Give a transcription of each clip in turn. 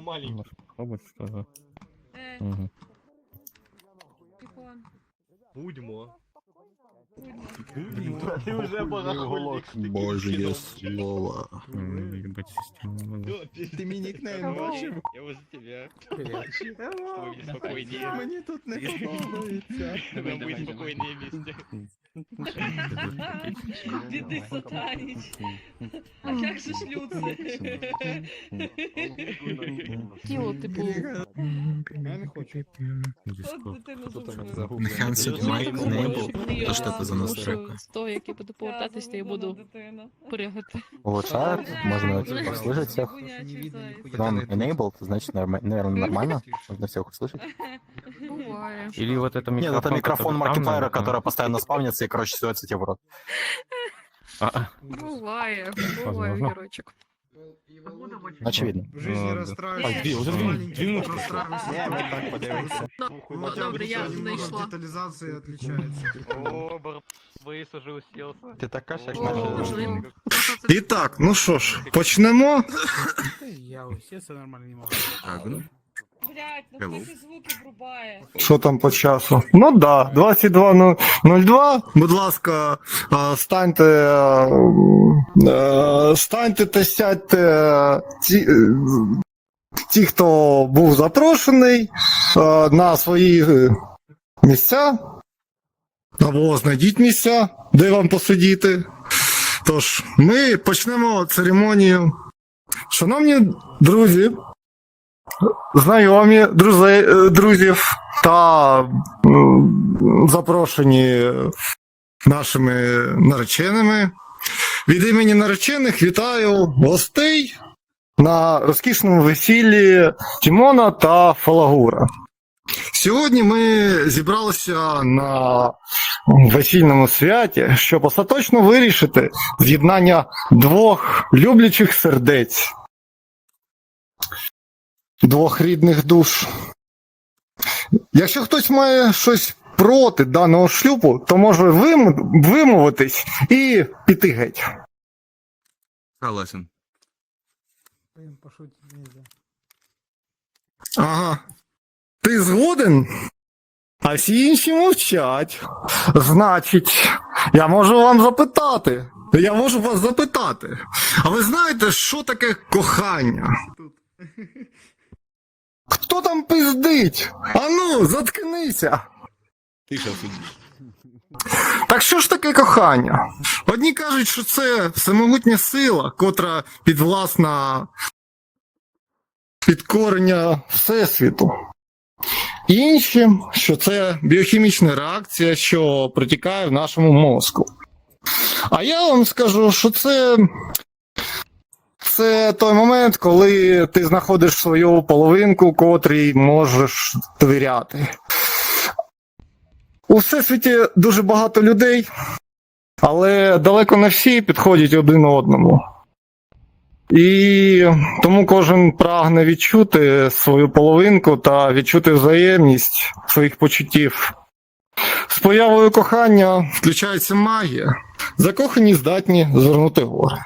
Маленький. Бабочка. Е, Угу. Тихон. Будьмо. Будьмо. Ти вже барахольник. Божье слово. Ебать, система. Ты миник на. Я возле тебя. Плачу. Спокойнее. Мне тут не подобается. Мы спокойнее вместе. Біди сатаніч. А як же ж люци? Тіло, типу, Я не хочу. от дитину зубою. Enhanced mic enable. Та що це за настройка? З того, як я буду повертатись, то я буду порягати. Улучшает, можно услышать всех. Вам enabled, значит, норма- наверное, нормально. Можно всех услышать. Буває. Или вот это Нет, микрофон. это микрофон который там Маркетайра, надо, который постоянно спавнится и, короче, суется тебе в рот. А, Буває, буває, Возможно. Очевидно. В жизни А, расстраиваюсь. две, уже две- две минуты прошло. Расстраиваюсь. Ну, добре, я знайшла. Детализация отличается. О, Борис уже уселся. Ти така ж, як О. І так, ну що ж, почнемо. Я усеться нормально не можу. Блять, ну хто ці звуки врубає? Що там по часу? Ну да, 22.02. Будь ласка, станьте, станьте та сядьте ті, е, ті, хто був запрошений на свої е, місця. Або знайдіть місця, де вам посидіти. Тож, ми почнемо церемонію. Шановні друзі, знайомі друзі, е, друзів та запрошені нашими нареченими. Від імені наречених вітаю гостей на розкішному весіллі Тімона та Фалагура. Сьогодні ми зібралися на весільному святі, щоб остаточно вирішити з'єднання двох люблячих сердець двох рідних душ. Якщо хтось має щось проти даного шлюбу, то може вим... вимовитись і піти геть. Согласен. Ага. Ти згоден? А всі інші мовчать. Значить, я можу вам запитати. Я можу вас запитати. А ви знаєте, що таке кохання? Хто там пиздить? Ану, заткнися. Ти що? Так що ж таке кохання? Одні кажуть, що це всемогутня сила, котра підвласна підкорення Всесвіту. Інші, що це біохімічна реакція, що протікає в нашому мозку. А я вам скажу, що це. Це той момент, коли ти знаходиш свою половинку, котрій можеш довіряти. У всесвіті дуже багато людей, але далеко не всі підходять один одному. І тому кожен прагне відчути свою половинку та відчути взаємність своїх почуттів. З появою кохання включається магія. Закохані здатні звернути гори.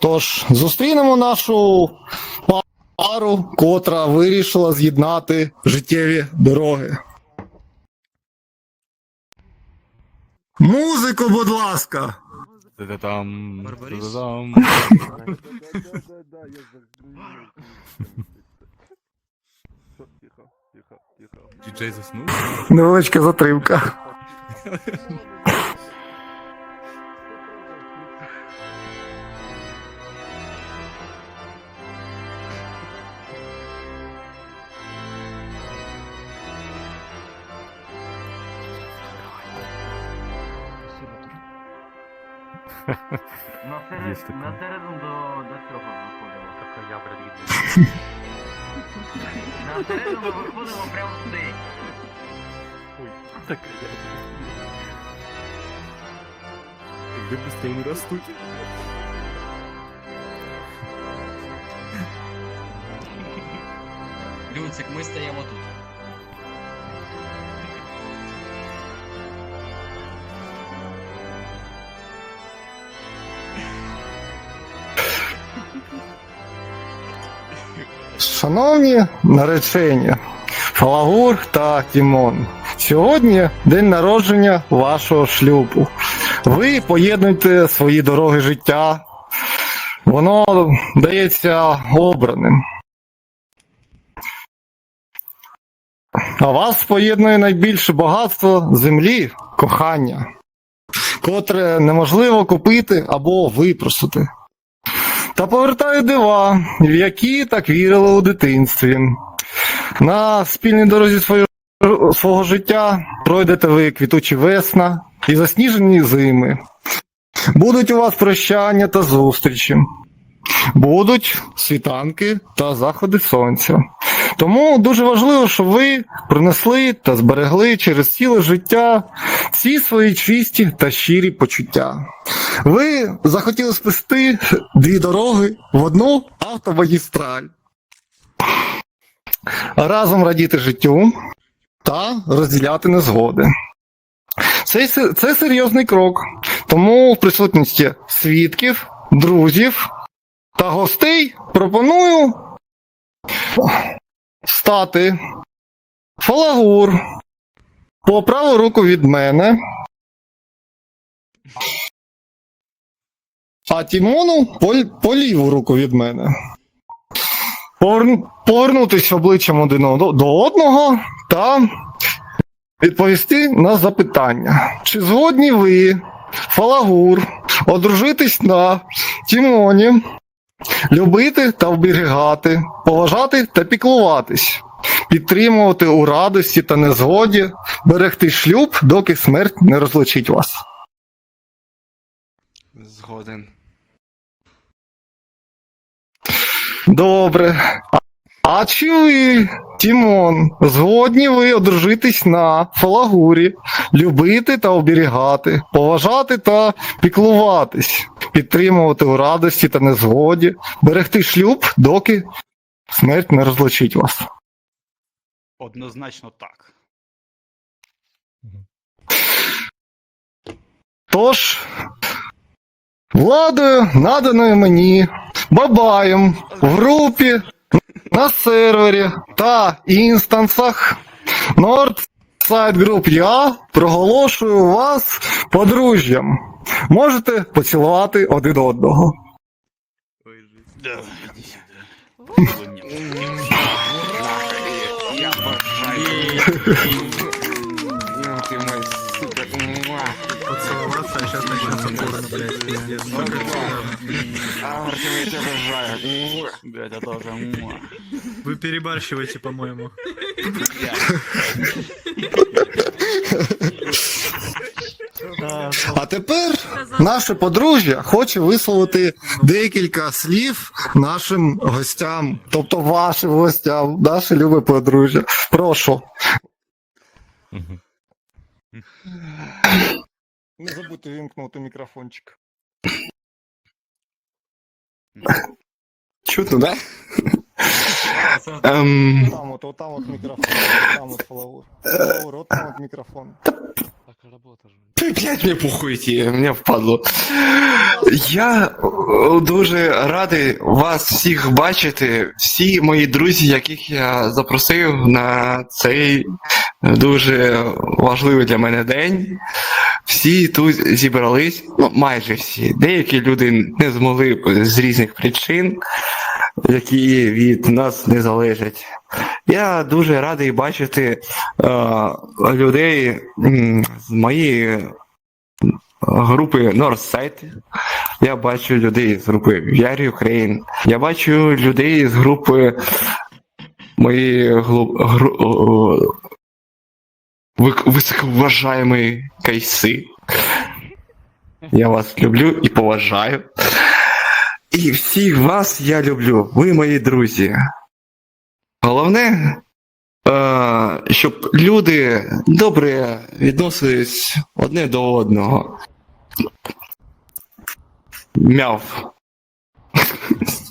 Тож зустрінемо нашу пару, котра вирішила з'єднати життєві дороги. Музику, будь ласка. Та-та-там, Барбарис? та-та-там. Діджей заснув? Невеличка затримка. На, серед... таке. на середину до, до цього виходило. Как я предвидел. На середину виходило прямо сюди. Ой, Так, я... Ви постійно ростуть. Люцик, ми стаємо тут. Шановні наречені, Фалагур та Тімон, сьогодні день народження вашого шлюбу. Ви поєднуєте свої дороги життя. Воно дається обраним. А вас поєднує найбільше багатство землі, кохання, котре неможливо купити або випросити. Та повертаю дива, в які так вірили у дитинстві. На спільній дорозі свого, свого життя пройдете ви квітучі весна і засніжені зими. Будуть у вас прощання та зустрічі. Будуть світанки та заходи сонця. Тому дуже важливо, щоб ви принесли та зберегли через ціле життя ці свої чисті та щирі почуття. Ви захотіли спасти дві дороги в одну автомагістраль. Разом радіти життю та розділяти незгоди. Це, це серйозний крок, тому в присутності свідків, друзів та гостей пропоную стати фалагур по праву руку від мене. А Тімону по, по ліву руку від мене. Поверн, повернутися обличчям один до, одного та відповісти на запитання. Чи згодні ви, Фалагур, одружитись на Тімоні, любити та оберігати, поважати та піклуватись, підтримувати у радості та незгоді, берегти шлюб, доки смерть не розлучить вас. Згоден. Добре. А- чи ви, Тімон, згодні ви одружитись на Фалагурі, любити та оберігати, поважати та піклуватись, підтримувати у радості та незгоді, берегти шлюб, доки смерть не розлучить вас. Однозначно так. Тож, владою, наданою мені, бабаєм, в групі, на сервері та інстансах Northside Group я проголошую вас подружжям. Можете поцілувати один одного. Да. Бажаю. Ти мой супер. Поцеловаться, а сейчас начнется порно, блядь, пиздец. Артем, я тебе бажаю. Блядь, я тоже. Вы перебарщиваете, по-моему. А тепер наше подружжя хоче висловити декілька слів нашим гостям, тобто вашим гостям, наше любе подружжя. Прошу. Не забудьте вімкнути мікрофончик. Чутно, да? Ем, Там от, от там от мікрофон, там от флаур. Флаур, от там от мікрофон. Работа же. Блять, мені похуйте, мені впадло. Я е, дуже радий вас всіх бачити. Всі мої друзі, яких я запросив на цей дуже важливий для мене день. Всі тут зібрались, ну майже всі. Деякі люди не змогли з різних причин, які від нас не залежать. Я дуже радий бачити е, людей з моєї групи Northside. Я бачу людей з групи VR Ukraine. Я бачу людей з групи моєї глу... гру... високоважаємої кайси. Я вас люблю і поважаю. І всіх вас я люблю. Ви мої друзі. Головне, е, щоб люди добре відносились одне до одного. Мяв.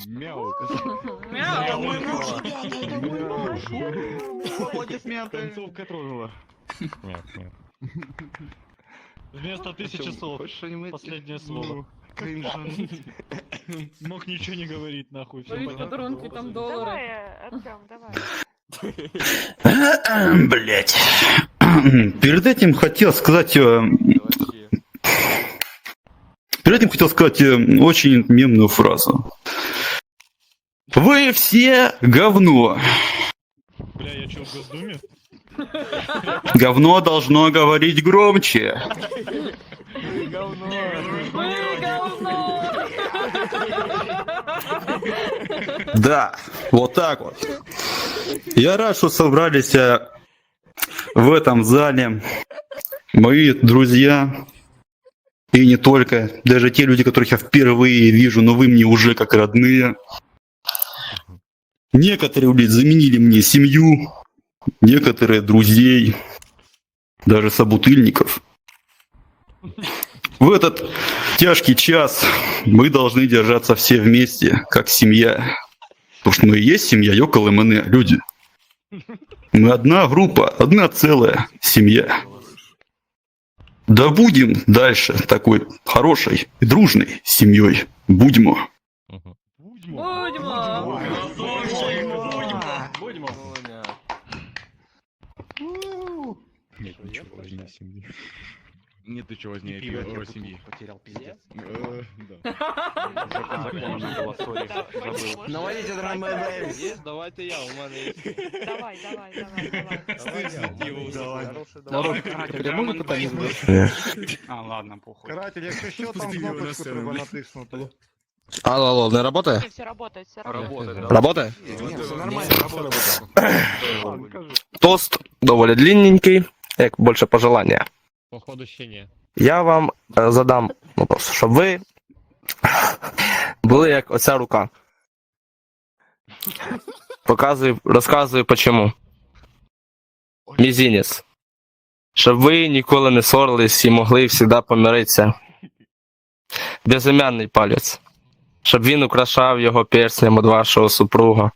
Мяу. Концовка трогала. Вместо тысячи слов. Последнее слово. Кринжан. Мог ничего не говорить, нахуй. понятно подарунки, было. там долари. Давай, Артем, давай. Блять. Перед этим хотел сказать... э, Перед этим хотел сказать э, очень мемную фразу. Вы все говно. Бля, я чё, в Госдуме? Говно должно говорить громче. Говно! Да, вот так вот. Я рад, что собрались э, в этом зале мои друзья. И не только. Даже те люди, которых я впервые вижу, но вы мне уже как родные. Некоторые, блядь, заменили мне семью, некоторые друзей, даже собутыльников. В этот тяжкий час мы должны держаться все вместе, как семья. Потому что мы и есть семья Йокол МН, люди. Мы одна группа, одна целая семья. Да будем дальше такой хорошей и дружной семьей. Будьмо. Будьмо! Будьмо. Нет важнее семьи. Нет ничего важнее пива семьи. Потерял пиздец. Э. Навалите драм Давайте я, у мене є. Давай, давай, давай, давай. Давай. Народ, каратель, я питання задати? А, ладно, похуй. Каратель, якщо що, там кнопочку треба натиснути. Алло, алло, не работает? Все работает, все работает. Работает, Работает? все нормально, кажи. Тост доволі длинненький, як більше пожелання. Походу ще ні. Я вам е, задам вопрос, щоб ви були як оця рука. Показую, розказую почему. Мізінець. Щоб ви ніколи не ссорились і могли завжди помиритися. Безім'яний палець. Щоб він украшав його перстнем від вашого супруга.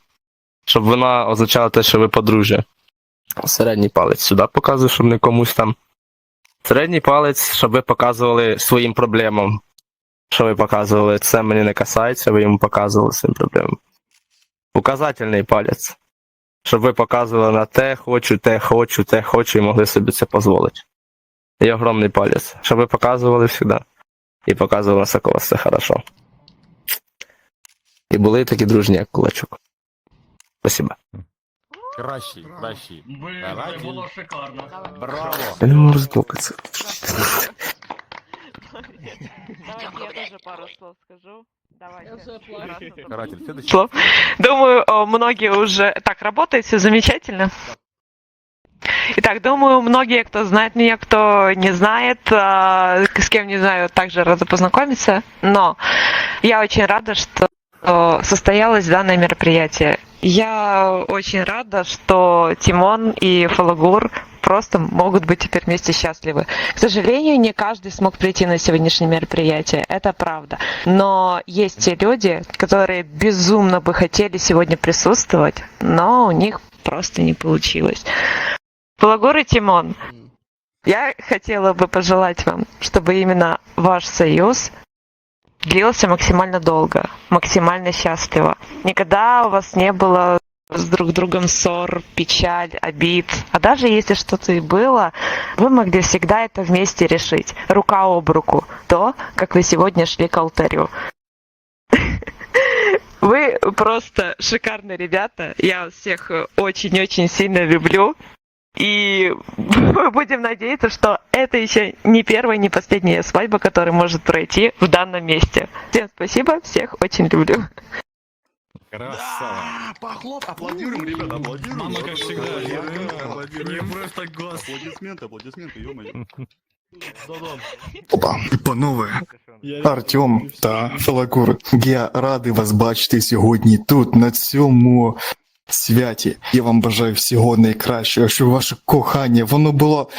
Щоб вона означала те, що ви подружжя. Середній палець сюди показую, щоб не комусь там. Середній палець, щоб ви показували своїм проблемам. Що ви показували, це мені не касається, ви йому показували своїм проблемам. Указательний палець. Щоб ви показували на те, хочу, те, хочу, те, хочу, і могли собі це дозволити. І огромний палець. Щоб ви показували завжди. І показували, у вас все хорошо. І були такі дружні, як кулачок. Спасибо. Кращий, кращий. Блін, це було шикарно. Браво! Я не можу здокатися. Давайте я тоже пару слов скажу. Давайте. вже плачу. Раз уж- Каратель, следующий. Слов. Думаю, о, многие уже так работает, все замечательно. Итак, думаю, многие, кто знает меня, кто не знает, а, с кем не знаю, также рада познакомиться. Но я очень рада, что э, состоялось данное мероприятие. Я очень рада, что Тимон и Фалагур просто могут быть теперь вместе счастливы. К сожалению, не каждый смог прийти на сегодняшнее мероприятие, это правда. Но есть те люди, которые безумно бы хотели сегодня присутствовать, но у них просто не получилось. Фалагур и Тимон, я хотела бы пожелать вам, чтобы именно ваш союз длился максимально долго, максимально счастливо. Никогда у вас не было с друг другом ссор, печаль, обид. А даже если что-то и было, вы могли всегда это вместе решить. Рука об руку. То, как вы сегодня шли к алтарю. Вы просто шикарные ребята. Я всех очень-очень сильно люблю. И будем надеяться, что это еще не первая, не последняя свадьба, которая может пройти в данном месте. Всем спасибо, всех очень люблю. Красава! Похлоп, аплодируем, ребята, аплодируем. Мама, как всегда, Аплодируем. Я просто глаз. Аплодисменты, аплодисменты, ё-моё. Опа, панове, Артем та Фалагур, я радий вас бачити сьогодні тут, на цьому святі. Я вам бажаю всього найкращого, щоб ваше кохання воно було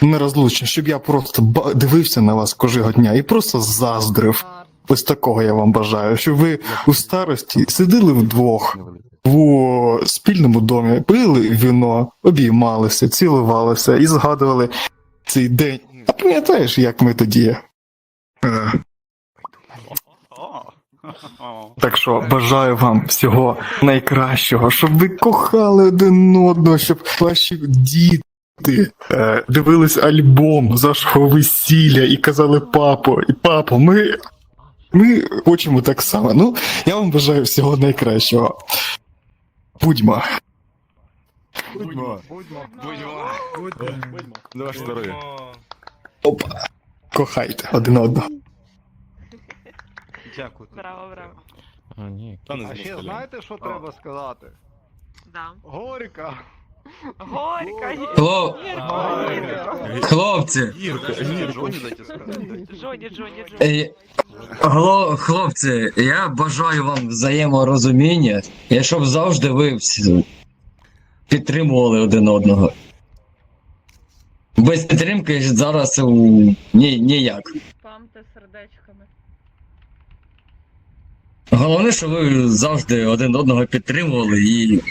нерозлучне, щоб я просто дивився на вас кожного дня і просто заздрив. Ось такого я вам бажаю, щоб ви у старості сиділи вдвох в спільному домі, пили віно, обіймалися, цілувалися і згадували цей день. А пам'ятаєш, як ми тоді? е, Так що бажаю вам всього найкращого, щоб ви кохали один одного, щоб ваші діти е, дивились альбом з вашого весілля і казали папо, і папо, ми, ми хочемо так само. Ну, я вам бажаю всього найкращого. Будьмо. Будьмо. Будьмо. На ваше здоров'я. Опа. Кохайте один одного. Дякую. Браво, браво. А, ні. Та не А ще знаєте, що треба сказати? Да. Горька. Горько. Хлоп... Хлопці. Жоні дайте сказати. Джоні, Джоні, Джоні. е, гло... хлопці, я бажаю вам взаєморозуміння, і щоб завжди ви всі підтримували один одного. Без підтримки зараз у... ні, ніяк. Спамте сердечками. Головне, що ви завжди один одного підтримували і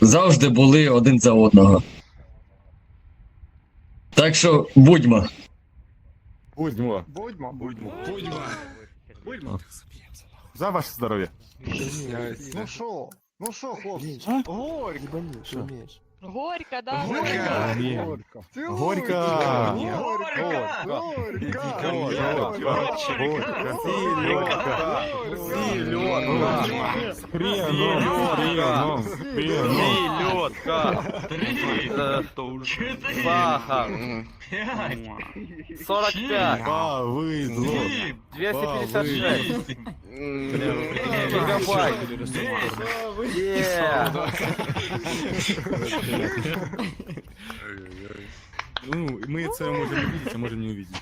завжди були один за одного. Так що будьмо. Будьмо. Будьмо. Будьмо. Будьмо. Будьмо. За ваше здоров'я. Ну що? Ну що, хлопці? Горько. Горько, да? Ні. Ти Горька. Хреном. Хреном. Сахар. 45. Повезло. 256. Гигабайт. Е. Ну, мы это можем увидеть, а можем не увидеть.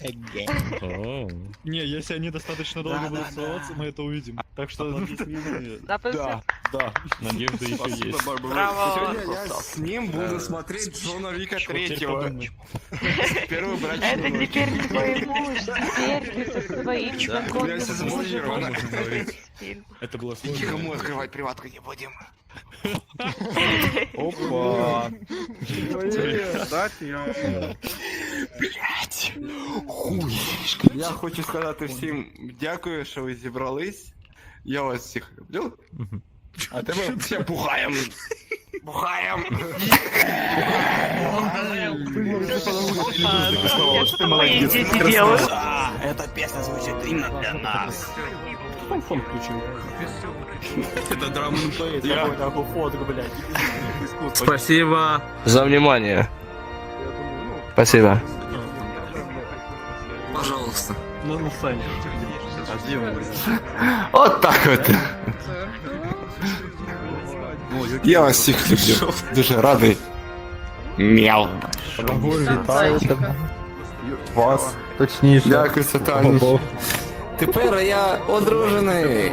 Не, если они достаточно долго будут целоваться, мы это увидим. Так что Записи. Да. надежда еще есть. Браво. Я с ним буду смотреть Джона Вика третьего. Первый Это брачный теперь твой муж. Теперь ты со своим законным мужем. Это было сложно. Никому открывать приватку не будем. Опа. Блять. Хуй. Я хочу сказати всім дякую, що ви зібрались. Я вас всіх люблю. А тебе все бухаєм. Бухаєм. Я что мои дети делают? Эта песня звучит именно для нас. Это драм Спасибо за внимание. Спасибо. Пожалуйста. Ну, От так от. Я вас всіх люблю. Дуже радий. Мяу. Вітаю тебе. Вас, точніше. Дякую, Сатаніч. Тепер я одружений.